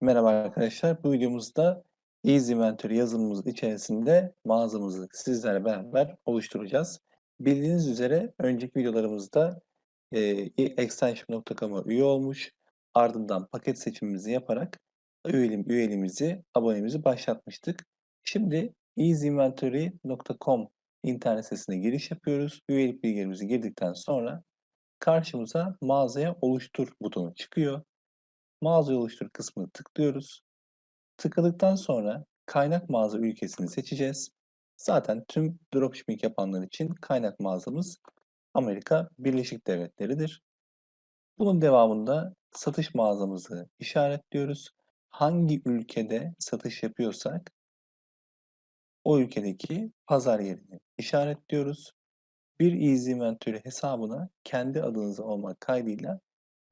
Merhaba arkadaşlar. Bu videomuzda Easy Inventory yazılımımız içerisinde mağazamızı sizlerle beraber oluşturacağız. Bildiğiniz üzere önceki videolarımızda e, extension.com'a üye olmuş, ardından paket seçimimizi yaparak üyelim, üyeliğimizi, abonemizi başlatmıştık. Şimdi easyinventory.com internet sitesine giriş yapıyoruz. Üyelik bilgilerimizi girdikten sonra karşımıza mağazaya oluştur butonu çıkıyor. Mağaza oluştur kısmını tıklıyoruz. Tıkladıktan sonra kaynak mağaza ülkesini seçeceğiz. Zaten tüm dropshipping yapanlar için kaynak mağazamız Amerika Birleşik Devletleri'dir. Bunun devamında satış mağazamızı işaretliyoruz. Hangi ülkede satış yapıyorsak o ülkedeki pazar yerini işaretliyoruz. Bir Easy Inventory hesabına kendi adınıza olmak kaydıyla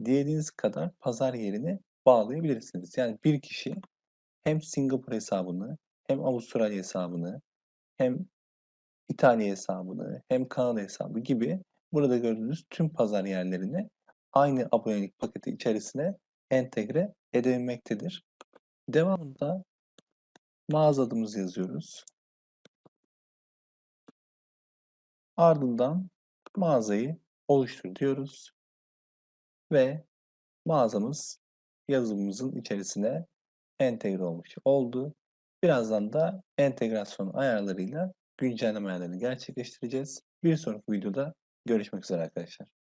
dilediğiniz kadar pazar yerini bağlayabilirsiniz. Yani bir kişi hem Singapur hesabını, hem Avustralya hesabını, hem İtalya hesabını, hem Kanada hesabı gibi burada gördüğünüz tüm pazar yerlerini aynı abonelik paketi içerisine entegre edebilmektedir. Devamında mağaza adımızı yazıyoruz. Ardından mağazayı oluştur diyoruz ve mağazamız yazılımımızın içerisine entegre olmuş oldu. Birazdan da entegrasyon ayarlarıyla güncelleme ayarlarını gerçekleştireceğiz. Bir sonraki videoda görüşmek üzere arkadaşlar.